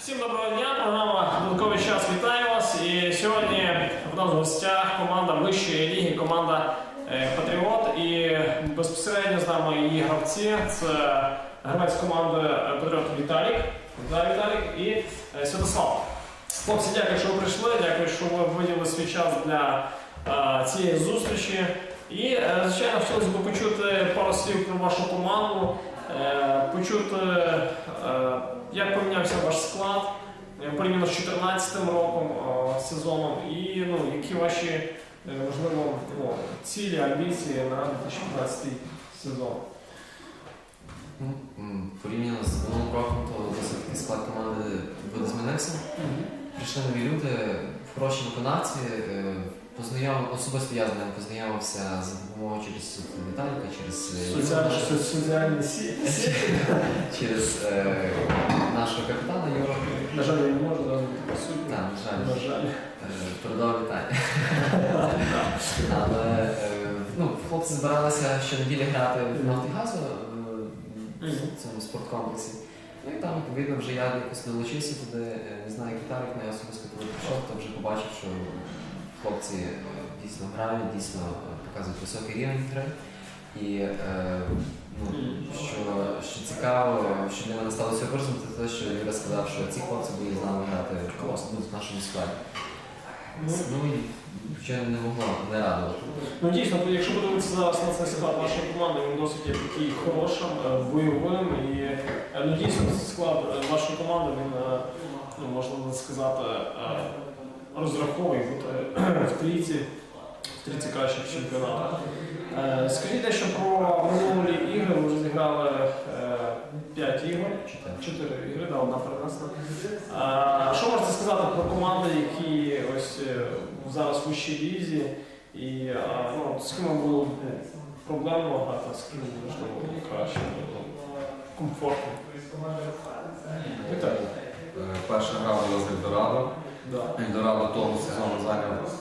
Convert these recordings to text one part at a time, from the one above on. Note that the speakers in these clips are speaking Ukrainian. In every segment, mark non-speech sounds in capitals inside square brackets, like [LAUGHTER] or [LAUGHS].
Всім доброго дня, програма Додатковий час вітає вас. І сьогодні в нас в гостях команда вищої ліги, команда е, Патріот. І безпосередньо з нами її гравці. Це гравець команди е, Патріот Віталік. Віталій Віталік і е, Святослав. Хлопці, дякую, що ви прийшли. Дякую, що ви виділили свій час для цієї зустрічі. І, звичайно, хотілося б почути пару слів про вашу команду, почути, як помінявся ваш склад е, порівняно з 2014 роком е, сезоном, і ну, які ваші е, можливо ну, цілі, амбіції на 2015 сезон. Ну, порівняно з минулим роком, то досить таки склад команди буде змінився. Прийшли нові люди, хороші виконавці. Е, Познайом... Особисто я з ними познайомився за допомогою через Віталіка, через е, Соціальні, сіті. через е, нашого капітана Юру. На жаль, я не можу присутнім. Так, на жаль, передав вітання. Але е, ну, хлопці збиралися щонеділі грати в Нафтигазу е, в цьому спорткомплексі. Ну і там, відповідно, вже я якось долучився туди, не знаю, як Віталік, але я особисто коли прийшов, то вже побачив, що хлопці е, дійсно грають, дійсно е, показують високий рівень гри. І е, ну, що, що цікаво, що для мене стало сюрпризом, це те, що Юра сказав, що ці хлопці будуть з нами грати ну, в нашому складі. Ну, Ну і вже не могло не радувати. Ну дійсно, якщо подивитися зараз на цей склад вашої команди, він досить такий хорошим, бойовим і ну, дійсно склад вашої команди він, ну, можна сказати, розраховує бути в трійці, в трійці кращих чемпіонатів. Е, Скажіть дещо про минулі ігри, ви вже зіграли 5 ігор. Чотири. Чотири ігри, да, одна перенесена. Що можете сказати про команди, які ось е, зараз в вищій лізі? І ну, з ким було проблемно грати, з ким можливо краще, комфортно? Е, Перша гра була з Ельдорадо. Да. Ельдорадо того сезону зайняв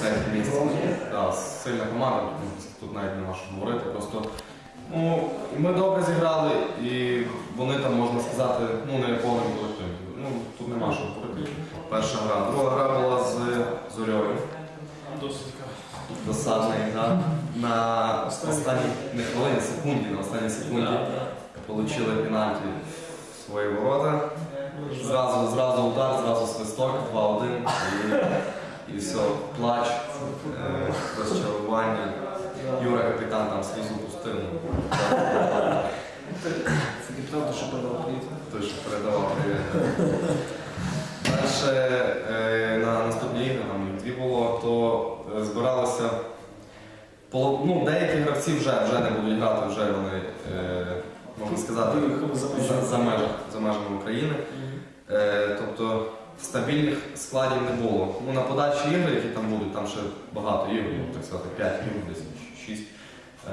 третє, місце. Да, сильна команда, тут- тут навіть нема що говорити. Просто ну, ми добре зіграли і вони там, можна сказати, ну не повним колективом. Ну, тут нема що говорити. Перша гра. Друга гра була з Зорьою. Досить така. Досадна гра. На Останній. не хвилині, секунді, на останній секунді отримали пенальті в свої ворота. Зразу, зразу удар, зразу свисток, 2-1 і, і [LAUGHS] все, плач, е, розчарування. Юра капітан там слізу пустив. Це капітан, що передав привіт. Той, що передавав привіт. Далі е, на наступні ігри, там їх дві було, то е, збиралися. поло- Ну, деякі гравці вже, вже не будуть грати, вже вони, е, можна сказати, Виїхали за межі. за, за, меж, за межами України. Тобто стабільних складів не було. Ну, на подальші ігри, які там будуть, там ще багато ігор, ну, так сказати, 5 ігор, десь 6.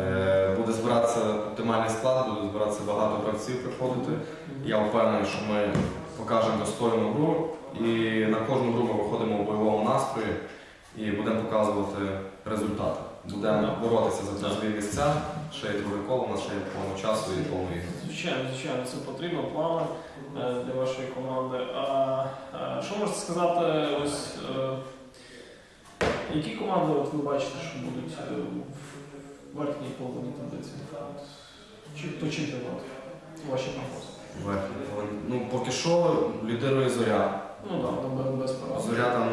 Е, буде збиратися оптимальний склад, буде збиратися багато гравців приходити. Я впевнений, що ми покажемо достойну гру і на кожну гру ми виходимо у бойовому настрої і будемо показувати результати. Будемо боротися за ті свої місця, ще є друге коло, у нас ще є повно часу і повно ігри. Звичайно, звичайно, це потрібно, плани е, для вашої команди. А що можете сказати, ось е, які команди от ви бачите, що будуть е, в верхній половині таблиці? Чи хто чемпіонат? Ваші прогнози? Ну, поки що лідирує зоря. Ну так, да, без порад. Зоря там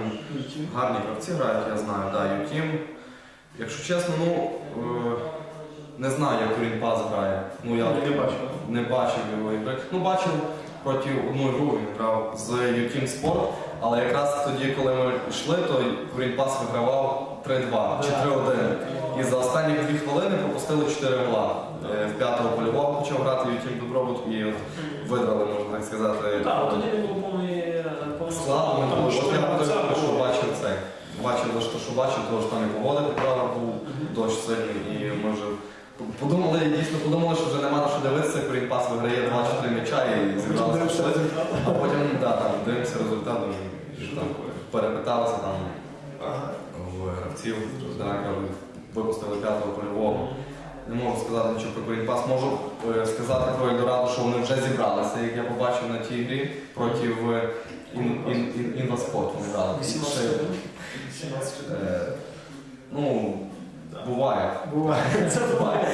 гарні гравці грають, я знаю, да, Ютім. Якщо чесно, ну е, не знаю, як він пас грає. Ну я Не бачу. не бачив його ігри. Ну бачив проти одної гру він грав з Ютім Спорт, але якраз тоді, коли ми йшли, то Пас вигравав 3-2 чи 3-1. І за останні дві хвилини пропустили 4 гола. Е, В п'ятого польового почав грати Ютім Добробут і от видрали, можна так сказати. Так, тоді не було повної ну, тому що от я подивився, що бачив це. Бачив за що, бачив, тому що там і погода поправа був дощ сильний, і ми вже подумали, дійсно подумали, що вже нема на що дивитися, Корінь Пас виграє 2-4 м'яча і результат. А потім да, там, дивимося результат, і що там перепиталися там. В гравців, да, кажуть, випустили п'ятого польового. Не можу сказати нічого про Корінпас. Можу е, сказати про Ельдорадо, що вони вже зібралися, як я побачив на тій грі проти е, Ін- Ін- Ін- Інваспорт. Вони грали. 18 Ще, е, Ну, буває. Буває. [LAUGHS] Це буває.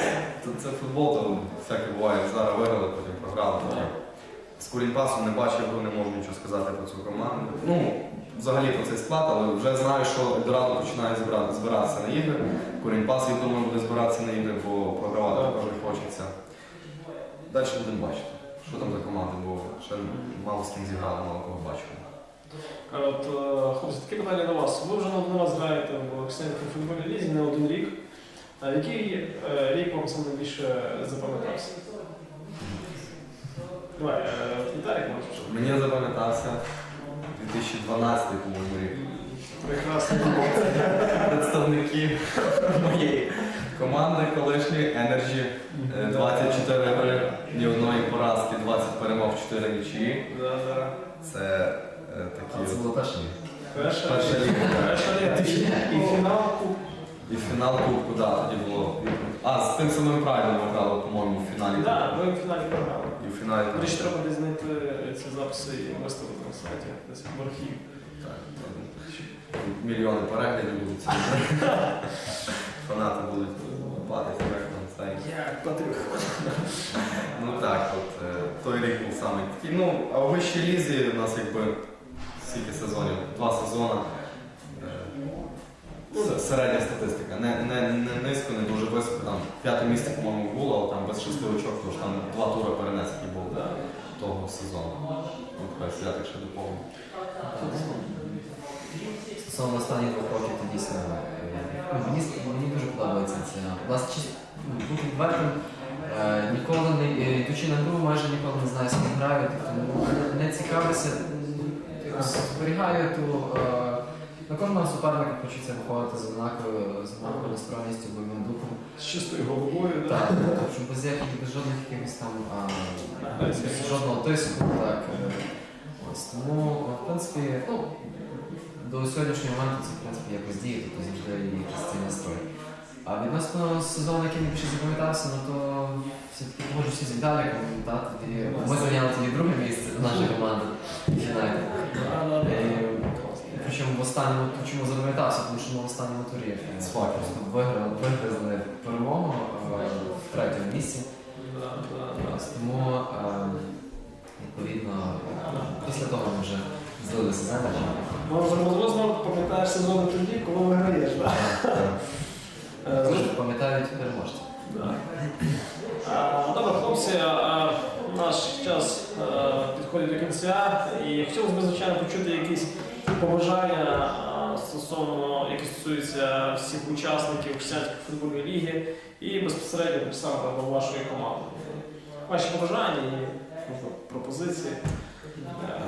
Це, це футбол, то всяке буває. Зараз виграли, потім програли. З Курінпасом не бачив, не можу нічого сказати про цю команду. Ну, взагалі про цей склад, але вже знаю, що Ельдорадо починає збирати, збиратися на ігри. Курінпас, я думаю, буде збиратися на ігри, бо програвати також не хочеться. Далі будемо бачити, що там за команди, бо ще мало з ким зіграли, мало кого бачили. От, е, хлопці, таке питання до вас. Ви вже один раз граєте в Християнській футбольній лізі не один рік. А який е, рік вам саме найбільше запам'ятався? Давай, е, Віталік може почати. Мені запам'ятався 2012 по-моєму рік. Прекрасно. [LAUGHS] Представники моєї команди колишньої Energy. Е, 24 гри, ні одної поразки, 20 перемог, 4 нічиї. Це е, такі Це от було. Перша Перша ліга. Перша ліга. І- фінал Кубку. і фінал Кубку, да, тоді було. А, з тим самим правильно ми грали, по-моєму, в фіналі. Так, ви в фіналі програли. І в фіналі. До речі, треба десь знайти ці записи і виставити на сайті, десь в архіві. Так, Мільйони переглядів будуть. Фанати будуть платити на сайті. Як Патрик. Ну так, от е, той рік був саме такий. Ну, а у вищій лізі у нас якби скільки сезонів? Два сезони. С- Середня статистика. Не, не, не низько, не дуже високо. Там п'яте місце, по-моєму, було, але там без шести очок, тож там два тури перенес, який був Да. того сезону. Ну, святик ще доповнив. Стосовно останніх двох років, то дійсно е, ну, мені, мені дуже подобається це. Власне, ну, бути відвертим, е, ніколи не е, йдучи на гру, майже ніколи не знаю, з ким граю, тобто ну, не, не цікавлюся, зберігаю ту. На кожного суперника хочеться виходити з однаковою з однаковою настроєністю, бойовим духом. З чистою головою, Так, так. тобто, щоб без яких без жодних якихось там а, без жодного тиску, так. Ось тому, в принципі, ну, до сьогоднішнього моменту це в принципі якось діє, тобто завжди є якийсь цей настрой. А відносно сезону, який найбільше запам'ятався, ну то все-таки можу всі з Віталіком, тоді ми зайняли тоді друге місце наша команда Причому в останньому, чому запам'ятався, тому що ми в останньому турі е, просто виграли, виграли перемогу е, в третьому місці. Тому е, відповідно після того ми вже злилися з Енерджі. Може, можливо, пам'ятаєш сезони тоді, коли виграєш, так? Е, Дуже пам'ятають переможці. Добре, хлопці, наш час підходить до кінця, і хотілося б, звичайно, почути якісь побажання стосовно, які стосуються всіх учасників Християнської футбольної ліги і безпосередньо само до вашої команди. Ваші побажання і пропозиції.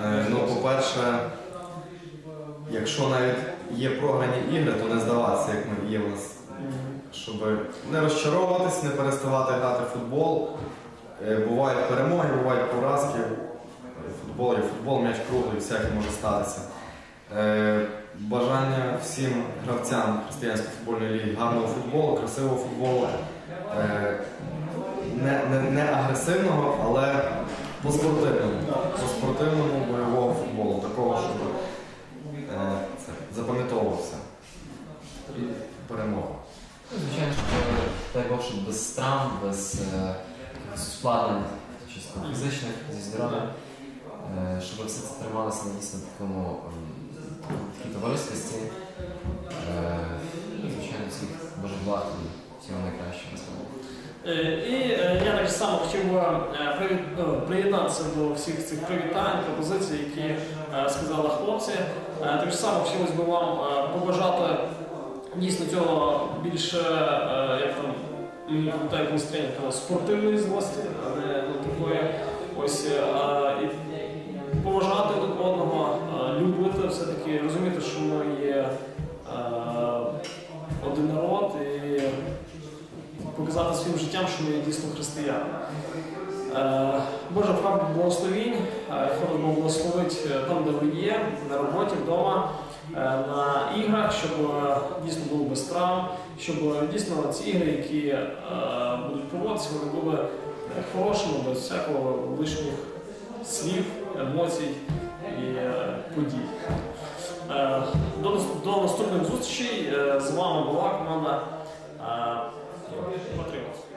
Е, Ну, по-перше, якщо навіть є програні ігри, то не здаватися, як ми є у нас щоб не розчаровуватись, не переставати грати в футбол. Е, Бувають перемоги, бувають поразки. Футбол є футбол, м'яч круглий, всяке може статися. Е, Бажання всім гравцям християнської футбольної ліги гарного футболу, красивого футболу. Е, Не, не, не агресивного, але по-спортивному. По-спортивному бойового футболу, такого, щоб е, запам'ятовувався. Перемога. Ну, Звичайно, дай Бог, щоб без травм, без ускладнень, чисто фізичних, зі здоров'ям, е, щоб все це трималося на дійсно такому ем, товариськості. Е, і, звичайно, всіх Боже благ і всього найкращого. насправді. І я так само хотів би е, ну, приєднатися до всіх цих привітань, пропозицій, які е, сказали хлопці. Так само хотілося б вам побажати дійсно цього більше, як там мені пам'ятаю, якийсь спортивної злості, а не ну, такої ось і поважати один одного, буду все-таки розуміти, що ми є е, один народ і показати своїм життям, що ми є дійсно християни. Е, Боже, правда, благословінь, е, хто Бог благословить е, там, де ви є, на роботі, вдома, е, на іграх, щоб е, дійсно було без травм, щоб дійсно ці ігри, які е, будуть проводитися, вони були хорошими, без всякого лишніх слів, емоцій і е, подій. Е, до, до наступних зустрічей е, з вами була команда Патріот.